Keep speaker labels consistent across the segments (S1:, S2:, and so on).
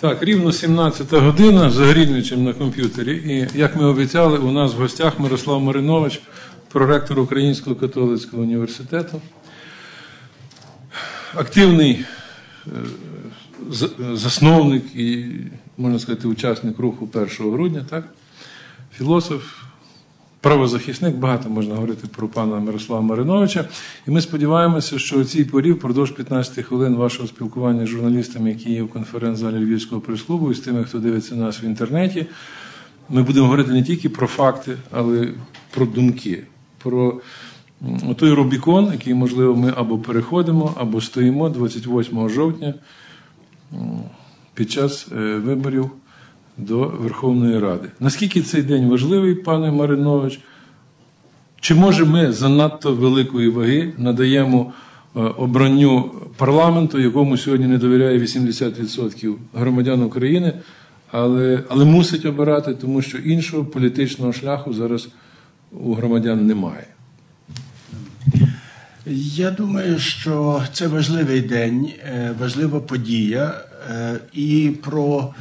S1: Так, рівно 17 година за Грінвичем на комп'ютері. І як ми обіцяли, у нас в гостях Мирослав Маринович, проректор Українського католицького університету. Активний е, засновник і, можна сказати, учасник руху 1 грудня, так? Філософ, правозахисник, багато можна говорити про пана Мирослава Мариновича. І ми сподіваємося, що у цій порі впродовж 15 хвилин вашого спілкування з журналістами, які є в конференц-залі Львівського прес-клубу, і з тими, хто дивиться нас в інтернеті, ми будемо говорити не тільки про факти, але про думки, про той Рубікон, який, можливо, ми або переходимо, або стоїмо 28 жовтня під час е, виборів до Верховної Ради. Наскільки цей день важливий, пане Маринович? Чи може ми занадто великої ваги надаємо е, обранню парламенту, якому сьогодні не довіряє 80% громадян України, але, але мусить обирати, тому що іншого політичного шляху зараз у громадян немає.
S2: Я думаю, що це важливий день, е, важлива подія, е, і про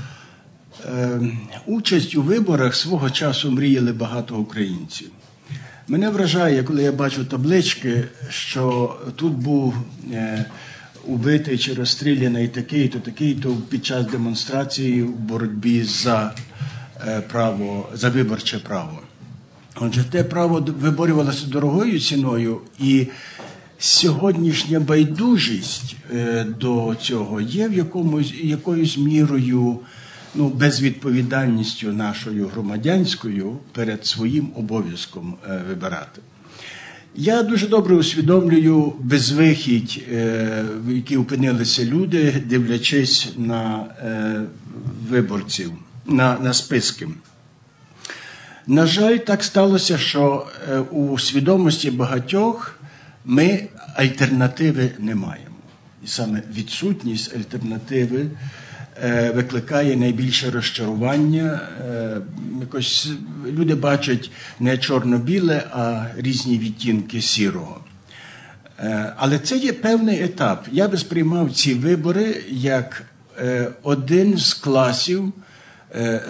S2: участь у виборах свого часу мріяли багато українців. Мене вражає, коли я бачу таблички, що тут був е, убитий чи розстріляний такий-то, такий-то під час демонстрації в боротьбі за е, право, за виборче право. Отже, те право виборювалося дорогою ціною, і сьогоднішня байдужість е, до цього є в якомусь якоюсь мірою ну, безвідповідальністю нашою громадянською перед своїм обов'язком е, вибирати. Я дуже добре усвідомлюю безвихідь, е, в якій опинилися люди, дивлячись на е, виборців, на, на списки. На жаль, так сталося, що у свідомості багатьох ми альтернативи не маємо. І саме відсутність альтернативи викликає найбільше розчарування. Е, Якось люди бачать не чорно-біле, а різні відтінки сірого. Е, Але це є певний етап. Я би сприймав ці вибори як е, один з класів е,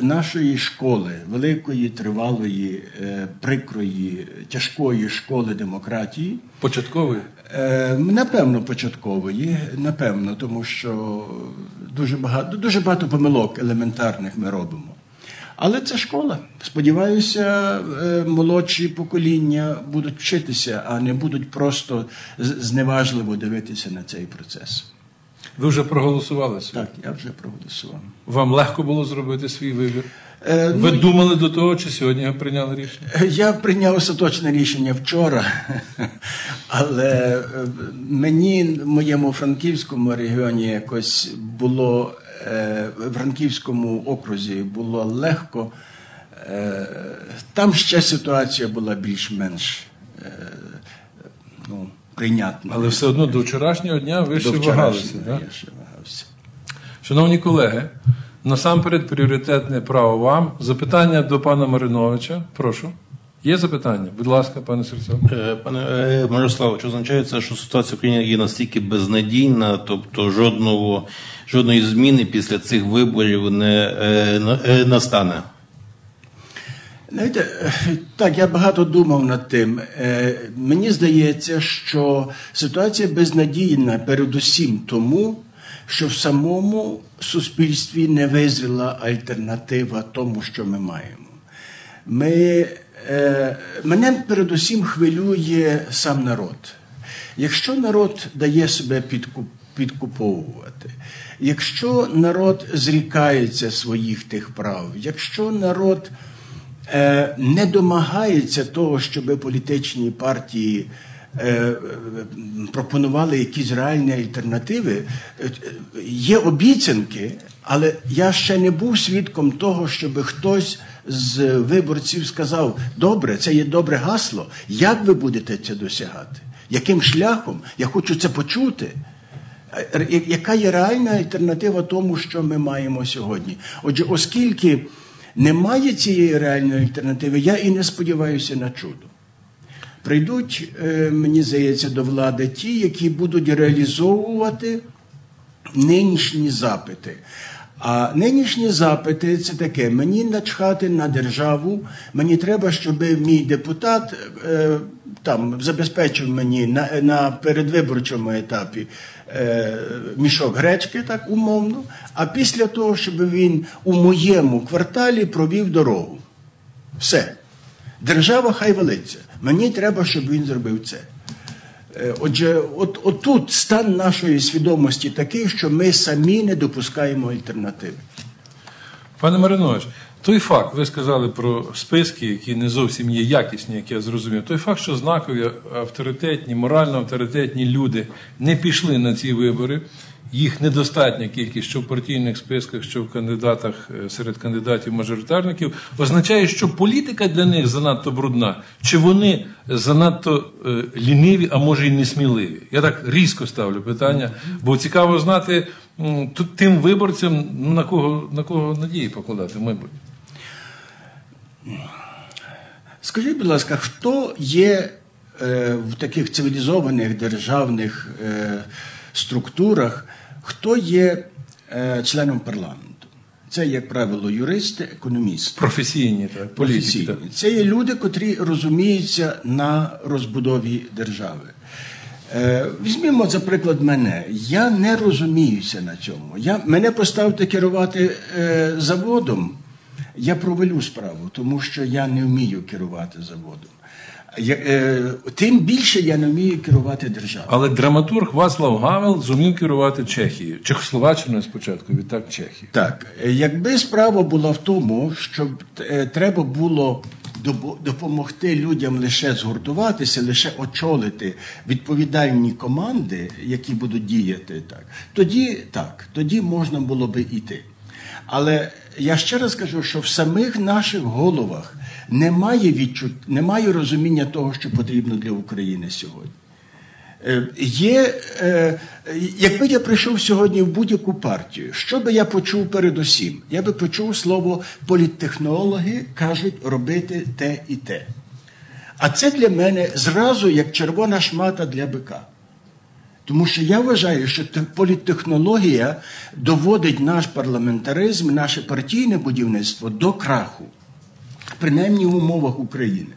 S2: нашої школи, великої, тривалої, е, прикрої, тяжкої школи демократії.
S1: Початковий.
S2: Е, Напевно, початкової, напевно, тому що дуже багато, дуже багато помилок елементарних ми робимо. Але це школа. Сподіваюся, е, молодші покоління будуть вчитися, а не будуть просто зневажливо дивитися на цей процес.
S1: Ви вже проголосували сьогодні.
S2: Так, я вже проголосував.
S1: Вам легко було зробити свій вибір?
S2: Е,
S1: Ви
S2: ну,
S1: думали до того, чи сьогодні ви прийняли рішення?
S2: Я прийняв остаточне рішення вчора, але е, мені в моєму франківському регіоні якось було е, в Франківському окрузі було легко. Е, Там ще ситуація була більш-менш ну.
S1: Але все одно до вчорашнього дня ви ще вагалися.
S2: вчорашнього я ще вагався.
S1: Шановні колеги, насамперед пріоритетне право вам. Запитання до пана Мариновича. Прошу. Є запитання? Будь ласка, пане Серцов.
S3: Е, Пане е, Мирославе, чи означає це, що ситуація в Україні є настільки безнадійна, тобто жодного, жодної зміни після цих виборів не е, на- е, настане?
S2: Знаєте, так, я багато думав над тим. Е, Мені здається, що ситуація безнадійна передусім тому, що в самому суспільстві не визріла альтернатива тому, що ми маємо. Ми, е, мене передусім хвилює сам народ. Якщо народ дає себе підкуп, підкуповувати, якщо народ зрікається своїх тих прав, якщо народ не домагається того, щоб політичні партії е, е, пропонували якісь реальні альтернативи, е, є обіцянки, але я ще не був свідком того, щоб хтось з виборців сказав: добре, це є добре гасло. Як ви будете це досягати? Яким шляхом? Я хочу це почути. Е, Яка є реальна альтернатива тому, що ми маємо сьогодні? Отже, оскільки немає цієї реальної альтернативи, я і не сподіваюся на чудо. Прийдуть, е, мені здається, до влади ті, які будуть реалізовувати нинішні запити. А нинішні запити це таке: мені начхати на державу, мені треба, щоб мій депутат е, там забезпечив мені на, на передвиборчому етапі мішок гречки, так умовно. А після того, щоб він у моєму кварталі провів дорогу. Все. Держава хай велиться. Мені треба, щоб він зробив це. Е, Отже, от, отут стан нашої свідомості такий, що ми самі не допускаємо альтернативи.
S1: Пане Маринович, той факт, ви сказали про списки, які не зовсім є якісні, як я зрозумів. Той факт, що знакові, авторитетні, морально авторитетні люди не пішли на ці вибори. Їх недостатня кількість, що в партійних списках, що в кандидатах е, серед кандидатів-мажоритарників, означає, що політика для них занадто брудна, чи вони занадто е, ліниві, а може й несміливі. Я так різко ставлю питання, бо цікаво знати тут тим виборцям, ну, на кого на кого надії покладати в майбутнє.
S2: Скажіть, будь ласка, хто є е, в таких цивілізованих державних е, структурах, хто є е, членом парламенту? Це, як правило, юристи, економісти.
S1: Професійні так, політики.
S2: професійні.
S1: Так.
S2: Це є люди, котрі розуміються на розбудові держави. Е, візьмімо, за приклад, мене. Я не розуміюся на цьому. Я, мене поставте керувати е, заводом, я провалю справу, тому що я не вмію керувати заводом. Я, е, тим більше я не вмію керувати державою.
S1: Але драматург Вацлав Гавел зумів керувати Чехією. Чехословаччиною спочатку, відтак Чехією.
S2: Так, якби справа була в тому, щоб е, треба було допомогти людям лише згуртуватися, лише очолити відповідальні команди, які будуть діяти так, тоді так, тоді можна було би йти. Але я ще раз кажу, що в самих наших головах немає відчут, немає розуміння того, що потрібно для України сьогодні. Е, Є, е, якби я прийшов сьогодні в будь-яку партію, що би я почув передусім? Я би почув слово політтехнологи кажуть робити те і те. А це для мене зразу як червона шмата для бика. Тому що я вважаю, що політтехнологія доводить наш парламентаризм, наше партійне будівництво до краху, принаймні в умовах України.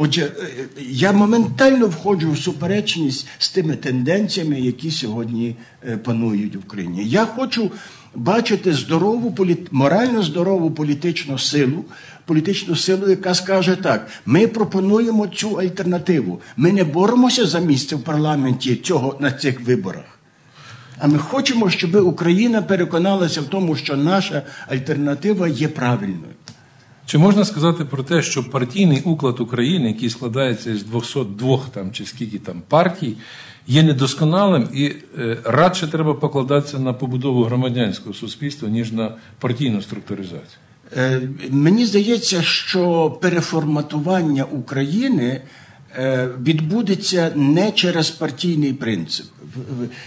S2: Отже, е, я моментально входжу в суперечність з тими тенденціями, які сьогодні е, панують в Україні. Я хочу бачити здорову морально здорову політичну силу, політичну силу, яка скаже так: ми пропонуємо цю альтернативу. Ми не боремося за місце в парламенті цього на цих виборах. А ми хочемо, щоб Україна переконалася в тому, що наша альтернатива є правильною.
S1: Чи можна сказати про те, що партійний уклад України, який складається з 202 там чи скільки там партій, є недосконалим і е, радше треба покладатися на побудову громадянського суспільства, ніж на партійну структуризацію?
S2: Е, Мені здається, що переформатування України е, відбудеться не через партійний принцип.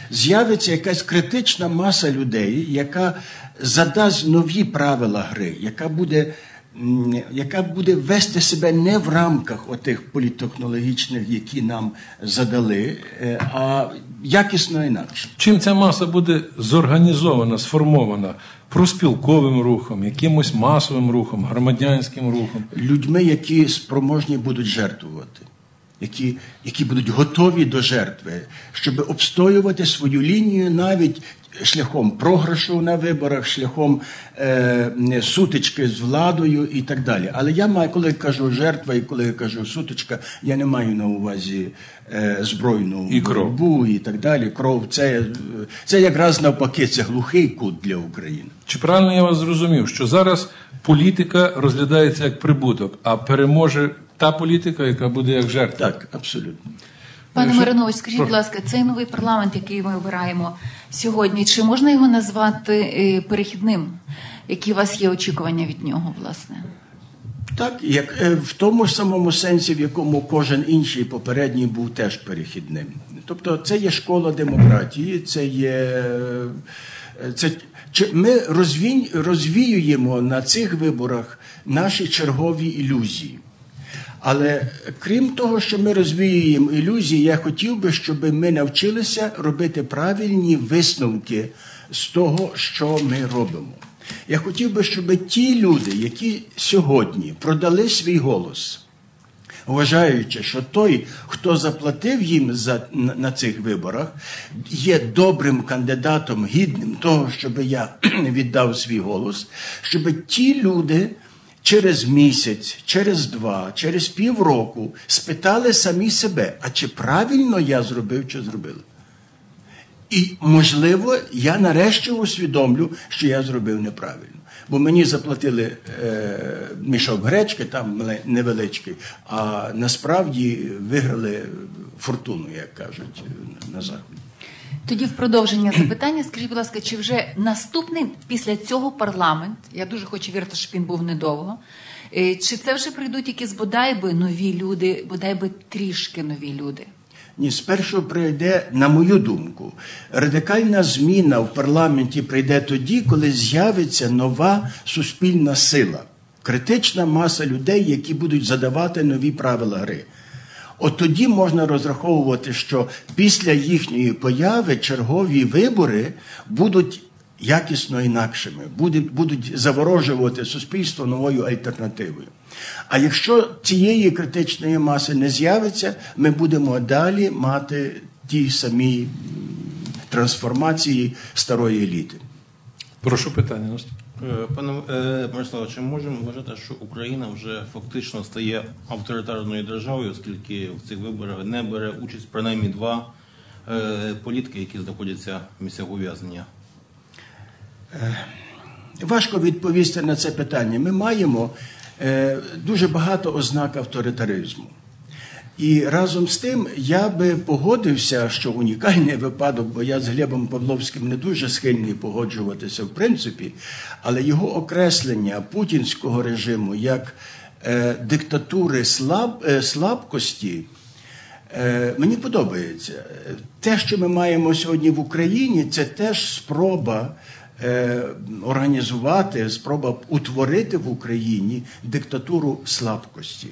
S2: З'явиться якась критична маса людей, яка задасть нові правила гри, яка буде. Яка буде вести себе не в рамках отих політтехнологічних, які нам задали, е, а якісно інакше.
S1: Чим ця маса буде зорганізована, сформована проспілковим рухом, якимось масовим рухом, громадянським рухом?
S2: людьми, які спроможні будуть жертвувати, які, які будуть готові до жертви, щоб обстоювати свою лінію навіть шляхом програшу на виборах, шляхом е, сутички з владою і так далі. Але я маю, коли кажу жертва і коли я кажу сутичка, я не маю на увазі е, збройну
S1: І кров.
S2: і так далі. Кров це, це якраз навпаки, це глухий кут для України.
S1: Чи правильно я вас зрозумів, що зараз політика розглядається як прибуток, а переможе та політика, яка буде як жертва?
S2: Так, абсолютно.
S4: Пане Маринович, скажіть, будь ласка, цей новий парламент, який ми обираємо сьогодні, чи можна його назвати е, перехідним? Які у вас є очікування від нього, власне?
S2: Так, як е, в тому ж самому сенсі, в якому кожен інший попередній був теж перехідним. Тобто, це є школа демократії, це є. е, Це, чи ми розвінь, розвіюємо на цих виборах наші чергові ілюзії. Але крім того, що ми розвіюємо ілюзії, я хотів би, щоб ми навчилися робити правильні висновки з того, що ми робимо. Я хотів би, щоб ті люди, які сьогодні продали свій голос, вважаючи, що той, хто заплатив їм за, на, на цих виборах, є добрим кандидатом, гідним того, щоб я віддав свій голос, щоб ті люди через місяць, через два, через півроку спитали самі себе, а чи правильно я зробив, чи зробили. І, можливо, я нарешті усвідомлю, що я зробив неправильно. Бо мені заплатили е, мішок гречки, там невеличкий, а насправді виграли фортуну, як кажуть на заході.
S4: Тоді в продовження запитання, скажіть, будь ласка, чи вже наступний після цього парламент, я дуже хочу вірити, щоб він був недовго, е, чи це вже прийдуть якісь бодай би нові люди, бодай би трішки нові люди?
S2: Ні, спершу прийде, на мою думку, радикальна зміна в парламенті прийде тоді, коли з'явиться нова суспільна сила, критична маса людей, які будуть задавати нові правила гри. От тоді можна розраховувати, що після їхньої появи чергові вибори будуть якісно інакшими, будуть, будуть заворожувати суспільство новою альтернативою. А якщо цієї критичної маси не з'явиться, ми будемо далі мати ті самі трансформації старої еліти.
S1: Прошу питання.
S3: Е, Пане е, Мирославе, чи можемо вважати, що Україна вже фактично стає авторитарною державою, оскільки в цих виборах не бере участь принаймні два е, політики, які знаходяться в місцях ув'язнення?
S2: Важко відповісти на це питання. Ми маємо е, дуже багато ознак авторитаризму. І разом з тим я би погодився, що унікальний випадок, бо я з Глебом Павловським не дуже схильний погоджуватися в принципі, але його окреслення путінського режиму як е, диктатури слаб, е, слабкості. Е, Мені подобається. Те, що ми маємо сьогодні в Україні, це теж спроба е, організувати, спроба утворити в Україні диктатуру слабкості.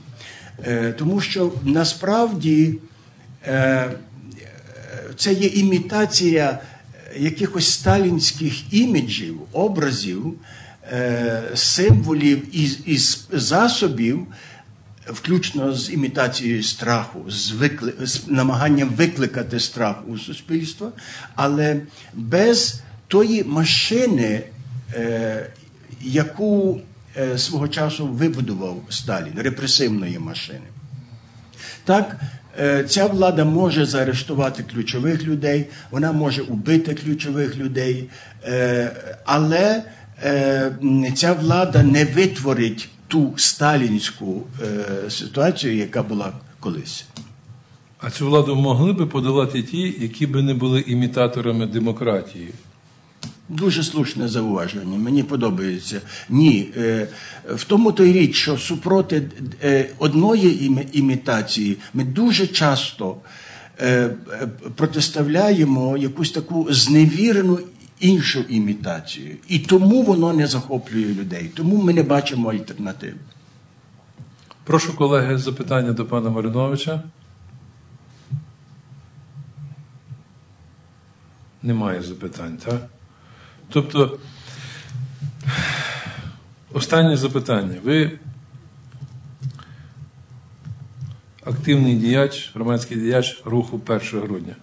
S2: Е, Тому що насправді е, це є імітація якихось сталінських іміджів, образів, е, символів і, засобів, включно з імітацією страху, з, викли... з намаганням викликати страх у суспільство, але без тої машини, яку свого часу вибудував Сталін, репресивної машини. Так, е, ця влада може заарештувати ключових людей, вона може убити ключових людей, е, але е, ця влада не витворить ту сталінську е, ситуацію, яка була колись.
S1: А цю владу могли би подолати ті, які би не були імітаторами демократії.
S2: Дуже слушне зауваження. Мені подобається. Ні, е, в тому то й річ, що супроти е, одної імітації ми дуже часто е, протиставляємо якусь таку зневірену іншу імітацію. І тому воно не захоплює людей. Тому ми не бачимо альтернатив.
S1: Прошу, колеги, запитання до пана Мариновича. Немає запитань, так? Тобто, останнє запитання. Ви активний діяч, громадський діяч руху 1 грудня.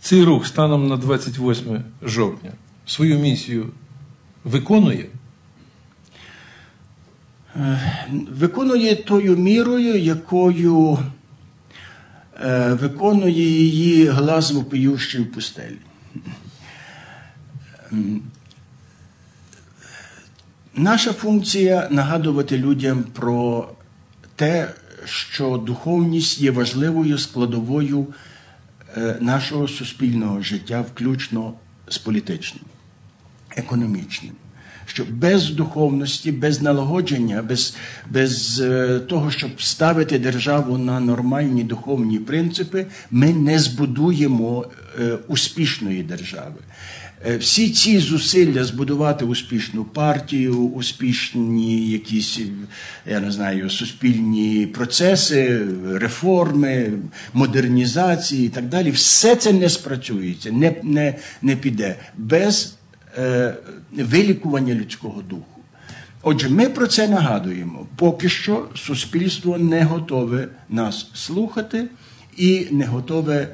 S1: Цей рух станом на 28 жовтня свою місію виконує?
S2: виконує тою мірою, якою е, виконує її глаз вопиющий в пустелі. Наша функція нагадувати людям про те, що духовність є важливою складовою е, нашого суспільного життя, включно з політичним економічним. Що без духовності, без налагодження, без, без е, того, щоб ставити державу на нормальні духовні принципи, ми не збудуємо е, успішної держави. Е, Всі ці зусилля збудувати успішну партію, успішні якісь, я не знаю, суспільні процеси, реформи, модернізації і так далі, все це не спрацюється, не, не, не піде без е, вилікування людського духу. Отже, ми про це нагадуємо. Поки що суспільство не готове нас слухати і не готове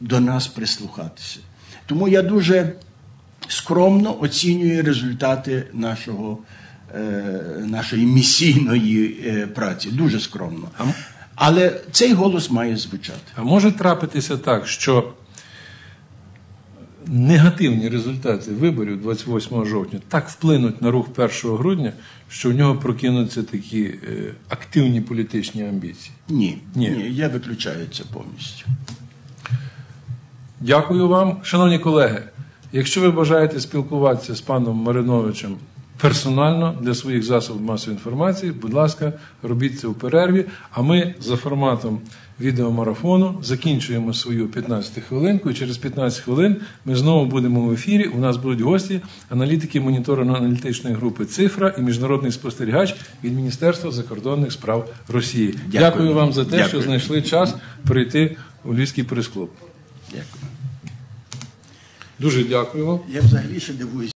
S2: до нас прислухатися. Тому я дуже скромно оцінюю результати нашого, е, нашої місійної е, праці. Дуже скромно. Але цей голос має звучати.
S1: А може трапитися так, що негативні результати виборів 28 жовтня так вплинуть на рух 1 грудня, що в нього прокинуться такі е, активні політичні амбіції.
S2: Ні,
S1: Ні.
S2: ні, я виключаю це повністю.
S1: Дякую вам, шановні колеги. Якщо ви бажаєте спілкуватися з паном Мариновичем персонально для своїх засобів масової інформації, будь ласка, робіть це у перерві. А ми за форматом відеомарафону закінчуємо свою 15 хвилинку. І через 15 хвилин ми знову будемо в ефірі. У нас будуть гості, аналітики моніторно-аналітичної групи Цифра і міжнародний спостерігач від Міністерства закордонних справ Росії. Дякую,
S2: Дякую.
S1: вам за те, що знайшли час прийти у Львівський прес-клуб. Дуже дякую вам.
S2: Я взагалі ще дивуюся.